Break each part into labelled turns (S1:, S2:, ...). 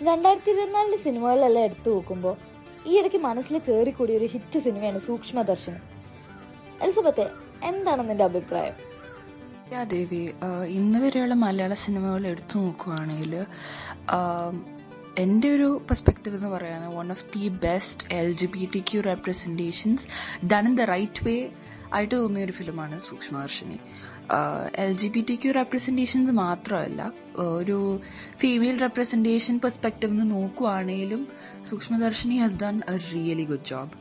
S1: രണ്ടായിരത്തി ഇരുപത്തിനാലിലെ സിനിമകളിലെല്ലാം എടുത്തു നോക്കുമ്പോൾ ഈ ഇടയ്ക്ക് മനസ്സിൽ കയറിക്കൂടിയ ഒരു ഹിറ്റ് സിനിമയാണ് സൂക്ഷ്മദർശനം എലിസബത്തെ എന്താണ് നിന്റെ അഭിപ്രായം?
S2: ദേവി ഇന്ന് വരെയുള്ള മലയാള സിനിമകൾ എടുത്തു നോക്കുവാണെങ്കിൽ എന്റെ ഒരു പെർസ്പെക്റ്റീവ് എന്ന് പറയുന്നത് one of the best L G B T Q representations done in the right way ആയിട്ട് തോന്നിയ ഒരു ഫിലിമാണ് Sookshmadarshini. L G B T Q representations മാത്രമല്ല ഒരു ഫീമെയിൽ റെപ്രസെന്റേഷൻ പെർസ്പെക്റ്റീവ് നിന്ന് നോക്കുവാണെങ്കിലും Sookshmadarshini has done a really good job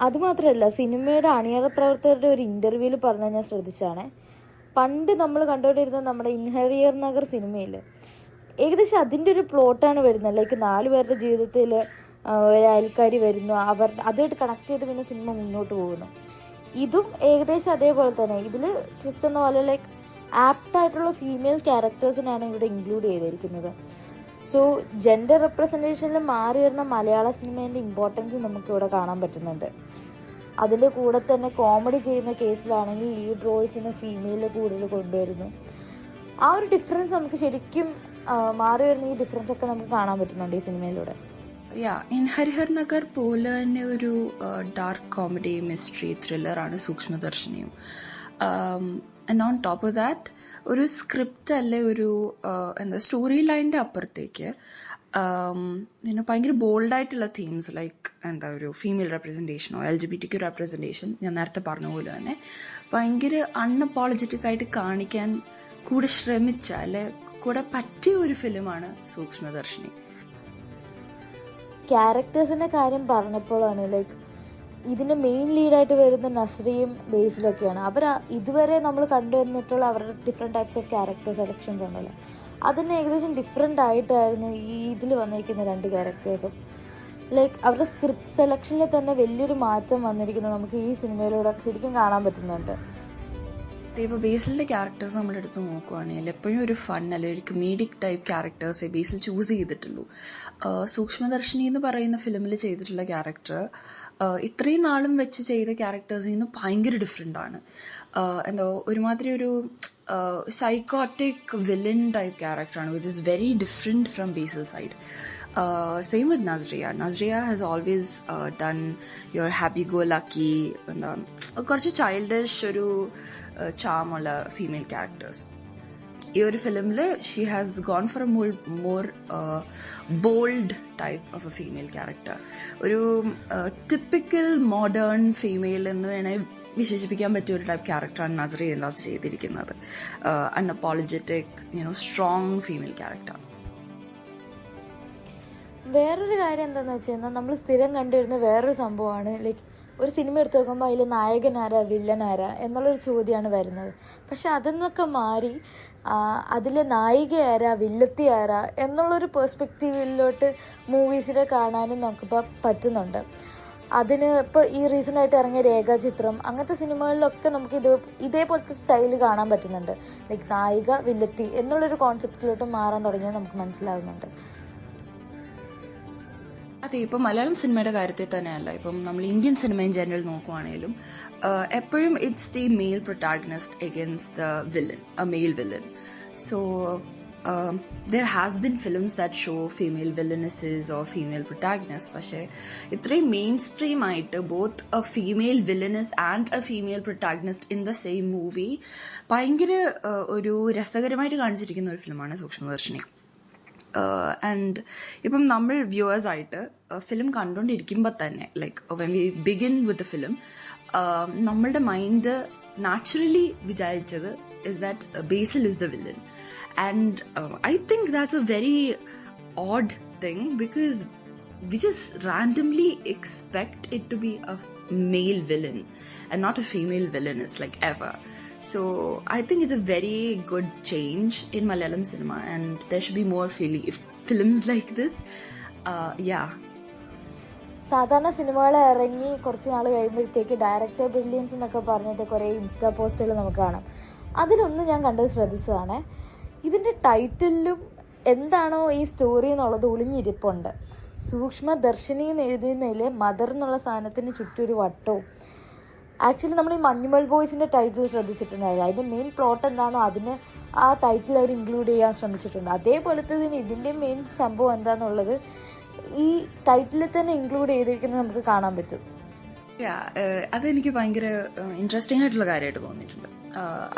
S1: അതുമാത്രമല്ല സിനിമയുടെ അണിയറ പ്രവർത്തകരുടെ ഒരു ഇന്റർവ്യൂവിൽ പറഞ്ഞ ഞാൻ ശ്രദ്ധിച്ചാണ് പണ്ട് നമ്മൾ കണ്ടുകൊണ്ടിരുന്ന നമ്മുടെ ഇൻഹരിയർ നഗർ സിനിമയിൽ ഏകദേശം അതിന്റെ ഒരു പ്ലോട്ടാണ് വരുന്നത്. ലൈക്ക് നാല് പേരുടെ ജീവിതത്തിൽ ഒരു അയൽക്കാരി വരുന്നു. അവർ അതുമായിട്ട് കണക്ട് ചെയ്ത് പിന്നെ സിനിമ മുന്നോട്ട് പോകുന്നു. ഇതും ഏകദേശം അതേപോലെ തന്നെ. ഇതിൽ ട്വിസ്റ്റ് എന്ന പോലെ ലൈക്ക് ആപ്റ്റ് ആയിട്ടുള്ള ഫീമെയിൽ ക്യാരക്ടേഴ്സിനാണ് ഇവിടെ ഇൻക്ലൂഡ് ചെയ്തിരിക്കുന്നത്. സോ ജെൻഡർ റെപ്രസെന്റേഷനിൽ മാറി വരുന്ന മലയാള സിനിമേന്റെ ഇമ്പോർട്ടൻസ് നമുക്ക് ഇവിടെ കാണാൻ പറ്റുന്നുണ്ട്. അതിന്റെ കൂടെ തന്നെ കോമഡി ചെയ്യുന്ന കേസിലാണെങ്കിൽ ലീഡ് റോൾസിന് ഫീമെയിൽ കൂടുതൽ കൊണ്ടുവരുന്നു. ആ ഒരു ഡിഫറൻസ് നമുക്ക് ശരിക്കും മാറി വരുന്ന ഈ ഡിഫറൻസ് ഒക്കെ നമുക്ക് കാണാൻ പറ്റുന്നുണ്ട് ഈ സിനിമയിലൂടെ.
S2: യാ ഇൻ ഹരിഹർ നഗർ പോലെ തന്നെ ഒരു ഡാർക്ക് കോമഡി മിസ്റ്ററി ത്രില്ലറാണ് സൂക്ഷ്മദർശിനിയും. And on top of that ഒരു സ്ക്രിപ്റ്റ് അല്ലെ ഒരു എന്താ സ്റ്റോറി ലൈനിന്റെ അപ്പുറത്തേക്ക് പിന്നെ ഭയങ്കര ബോൾഡായിട്ടുള്ള തീംസ് ലൈക്ക് എന്താ ഒരു ഫീമെയിൽ റെപ്രസെന്റേഷനോ എൽ ജി ബി ടിക്ക് റെപ്രസെന്റേഷൻ ഞാൻ നേരത്തെ പറഞ്ഞ പോലെ തന്നെ ഭയങ്കര അൺഅപ്പോളജറ്റിക് ആയിട്ട് കാണിക്കാൻ കൂടെ ശ്രമിച്ച അല്ലെ കൂടെ പറ്റിയ ഒരു ഫിലിമാണ് സൂക്ഷ്മദർശിനി.
S1: ക്യാരക്ടേഴ്സിന്റെ കാര്യം പറഞ്ഞപ്പോഴാണ് ലൈക്ക് ഇതിന് മെയിൻ ലീഡായിട്ട് വരുന്ന നസ്രിയും ബേസിലൊക്കെയാണ്. അവർ ഇതുവരെ നമ്മൾ കണ്ടുവന്നിട്ടുള്ള അവരുടെ different types of character selections ഉണ്ടല്ലോ. അതിന് ഏകദേശം ഡിഫറെന്റ് ആയിട്ടായിരുന്നു ഈ ഇതിൽ വന്നിരിക്കുന്ന രണ്ട് ക്യാരക്ടേഴ്സും ലൈക്ക് അവരുടെ സ്ക്രിപ്റ്റ് സെലക്ഷനിൽ തന്നെ വലിയൊരു മാറ്റം വന്നിരിക്കുന്നത് നമുക്ക് ഈ സിനിമയിലൂടെ ശരിക്കും കാണാൻ പറ്റുന്നുണ്ട്.
S2: ഇപ്പോൾ ബേസിലിന്റെ ക്യാരക്ടേഴ്സ് നമ്മൾ എടുത്ത് നോക്കുവാണെങ്കിൽ എപ്പോഴും ഒരു ഫൺ അല്ലെങ്കിൽ ഒരു comedic type characters Basil choose ചെയ്തിട്ടുള്ളൂ. സൂക്ഷ്മദർശിനി എന്ന് പറയുന്ന ഫിലിമിൽ ചെയ്തിട്ടുള്ള ക്യാരക്ടർ ഇത്രയും നാളും വെച്ച് ചെയ്ത ക്യാരക്ടേഴ്സിൽ നിന്ന് ഭയങ്കര ഡിഫറെന്റ് ആണ്. എന്തോ ഒരുമാതിരി ഒരു സൈക്കോട്ടിക് വില്ലൻ ടൈപ്പ് ക്യാരക്ടറാണ് which is very different from Basil side same with Nazriya Nazriya has always done your happy go lucky എന്താ കുറച്ച് ചൈൽഡിഷ് ഒരു ചാമുള്ള ഫീമെയിൽ ക്യാരക്ടേഴ്സ് ഈ ഒരു ഫിലിമിൽ she has gone for a more more bold type of a female character ഒരു typical modern female എന്ന് വേണേൽ വിശേഷിപ്പിക്കാൻ പറ്റിയ ഒരു ടൈപ്പ് ക്യാരക്ടറാണ് നസറി ഇതിനകത്ത് ചെയ്തിരിക്കുന്നത്. Unapologetic you know strong female character
S1: വേറൊരു കാര്യം എന്താണെന്ന് വെച്ച് കഴിഞ്ഞാൽ നമ്മൾ സ്ഥിരം കണ്ടുവരുന്ന വേറൊരു സംഭവമാണ് ലൈക്ക് ഒരു സിനിമ എടുത്ത് നോക്കുമ്പോൾ അതിൽ നായകൻ ആരാ വില്ലൻ എന്നുള്ളൊരു ചോദ്യമാണ് വരുന്നത്. പക്ഷെ അതെന്നൊക്കെ മാറി അതിലെ നായിക ആരാ വില്ലത്തി ആരാ എന്നുള്ളൊരു പെർസ്പെക്റ്റീവിലോട്ട് മൂവീസിനെ കാണാനും നമുക്കിപ്പോൾ പറ്റുന്നുണ്ട്. അതിന് ഇപ്പോൾ ഈ റീസെന്റ് ആയിട്ട് ഇറങ്ങിയ രേഖാചിത്രം അങ്ങനത്തെ സിനിമകളിലൊക്കെ നമുക്ക് ഇത് ഇതേപോലത്തെ സ്റ്റൈൽ കാണാൻ പറ്റുന്നുണ്ട്. ലൈക്ക് നായിക വില്ലത്തി എന്നുള്ളൊരു കോൺസെപ്റ്റിലോട്ട് മാറാൻ തുടങ്ങിയത് നമുക്ക് മനസ്സിലാകുന്നുണ്ട്
S2: അതെ ഇപ്പം മലയാളം സിനിമയുടെ കാര്യത്തിൽ തന്നെയല്ല. ഇപ്പം നമ്മൾ ഇന്ത്യൻ സിനിമ ഇൻ ജനറൽ നോക്കുവാണെങ്കിലും എപ്പോഴും it's the male protagonist against the villain a male villain so there has been films that show female villainesses or female protagonist പക്ഷേ ഇത്രയും മെയിൻ സ്ട്രീം ആയിട്ട് both a female villainess and a female protagonist in the same movie ഭയങ്കര ഒരു രസകരമായിട്ട് കാണിച്ചിരിക്കുന്ന ഒരു ഫിലിമാണ് Sookshmadarshini. And ഇപ്പം നമ്മൾ വ്യൂവേഴ്സ് ആയിട്ട് ഫിലിം കണ്ടുകൊണ്ടിരിക്കുമ്പോൾ തന്നെ like when we begin with film നമ്മളുടെ മൈൻഡ് നാച്ചുറലി വിചാരിച്ചത് is that Basil is the villain and I think that's a very odd thing because we just randomly expect it to be a male villain and not a female villainess like ever. So I think it's a very good change in Malayalam cinema, and there should be more fili- films like this. Uh, yeah.
S1: സാധാരണ സിനിമകൾ ഇറങ്ങി കുറച്ച് നാൾ കഴിയുമ്പോഴത്തേക്ക് director brilliance എന്നൊക്കെ പറഞ്ഞിട്ട് കുറേ insta പോസ്റ്റുകൾ നമുക്ക് കാണാം അതിലൊന്നും ഞാൻ കണ്ടത് ശ്രദ്ധിച്ചതാണ് ഇതിന്റെ ടൈറ്റിലും എന്താണോ ഈ സ്റ്റോറി എന്നുള്ളത് ഒളിഞ്ഞിരിപ്പുണ്ട് സൂക്ഷ്മ ദർശിനി എന്ന് എഴുതുന്നതിൽ മദർ എന്നുള്ള സാധനത്തിന് ചുറ്റും ഒരു വട്ടവും. ആക്ച്വലി നമ്മൾ ഈ മഞ്ഞുമൽ ബോയ്സിന്റെ ടൈറ്റിൽ ശ്രദ്ധിച്ചിട്ടുണ്ടായിരുന്നു. അതിന്റെ മെയിൻ പ്ലോട്ട് എന്താണോ അതിന് ആ ടൈറ്റിൽ അവർ ഇൻക്ലൂഡ് ചെയ്യാൻ ശ്രമിച്ചിട്ടുണ്ട്. അതേപോലെ തന്നെ ഇതിന്റെ മെയിൻ സംഭവം എന്താണെന്നുള്ളത് ഈ ടൈറ്റിലിൽ തന്നെ ഇൻക്ലൂഡ് ചെയ്തിരിക്കുന്നത് നമുക്ക് കാണാൻ പറ്റും.
S2: അതെനിക്ക് ഭയങ്കര ഇൻട്രസ്റ്റിംഗ് ആയിട്ടുള്ള കാര്യമായിട്ട് തോന്നിയിട്ടുണ്ട്.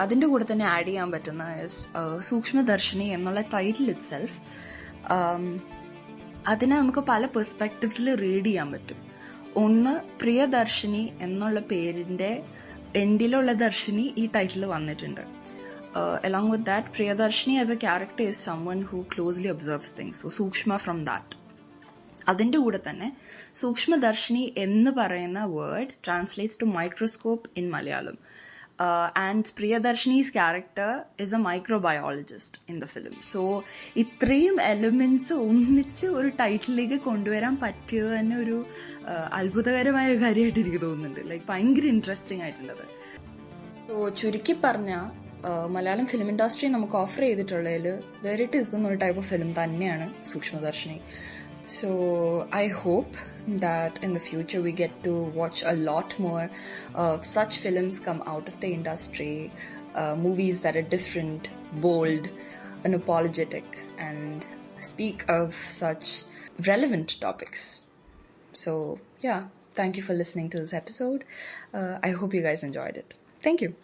S2: അതിന്റെ കൂടെ തന്നെ ആഡ് ചെയ്യാൻ പറ്റുന്ന സൂക്ഷ്മദർശിനി എന്നുള്ള ടൈറ്റിൽ ഇറ്റ് സെൽഫ് അതിനെ നമുക്ക് പല പെർസ്പെക്റ്റീവ്സിൽ റീഡ് ചെയ്യാൻ പറ്റും. ഒന്ന് പ്രിയദർശിനി എന്നുള്ള പേരിന്റെ എൻഡിലുള്ള ദർശിനി ഈ ടൈറ്റിൽ വന്നിട്ടുണ്ട്. Along with that Priyadarshini as a character is someone who closely observes things so സൂക്ഷ്മ ഫ്രം ദാറ്റ് അതിന്റെ കൂടെ തന്നെ സൂക്ഷ്മദർശിനി എന്ന് പറയുന്ന word translates to microscope in Malayalam and Priyadarshini's character is a microbiologist in the film so ഇത്രയും elements ഒന്നിച്ച് ഒരു ടൈറ്റിലേക്ക് കൊണ്ടുവരാൻ പറ്റിയത് തന്നെ ഒരു uh, അത്ഭുതകരമായ ഒരു കാര്യമായിട്ട് എനിക്ക് തോന്നുന്നുണ്ട്. ലൈക്ക് ഭയങ്കര ഇൻട്രസ്റ്റിംഗ് ആയിട്ടുള്ളത്. സോ ചുരുക്കി പറഞ്ഞ മലയാളം ഫിലിം ഇൻഡസ്ട്രി നമുക്ക് ഓഫർ ചെയ്തിട്ടുള്ളതിൽ വേറിട്ട് നിൽക്കുന്ന ഒരു ടൈപ്പ് ഓഫ് ഫിലിം തന്നെയാണ് Sookshmadarshini. So I hope that in the future we get to watch a lot more of such films come out of the industry, uh, movies that are different, bold, unapologetic, and speak of such relevant topics. So, yeah, thank you for listening to this episode. Uh, I hope you guys enjoyed it. Thank you.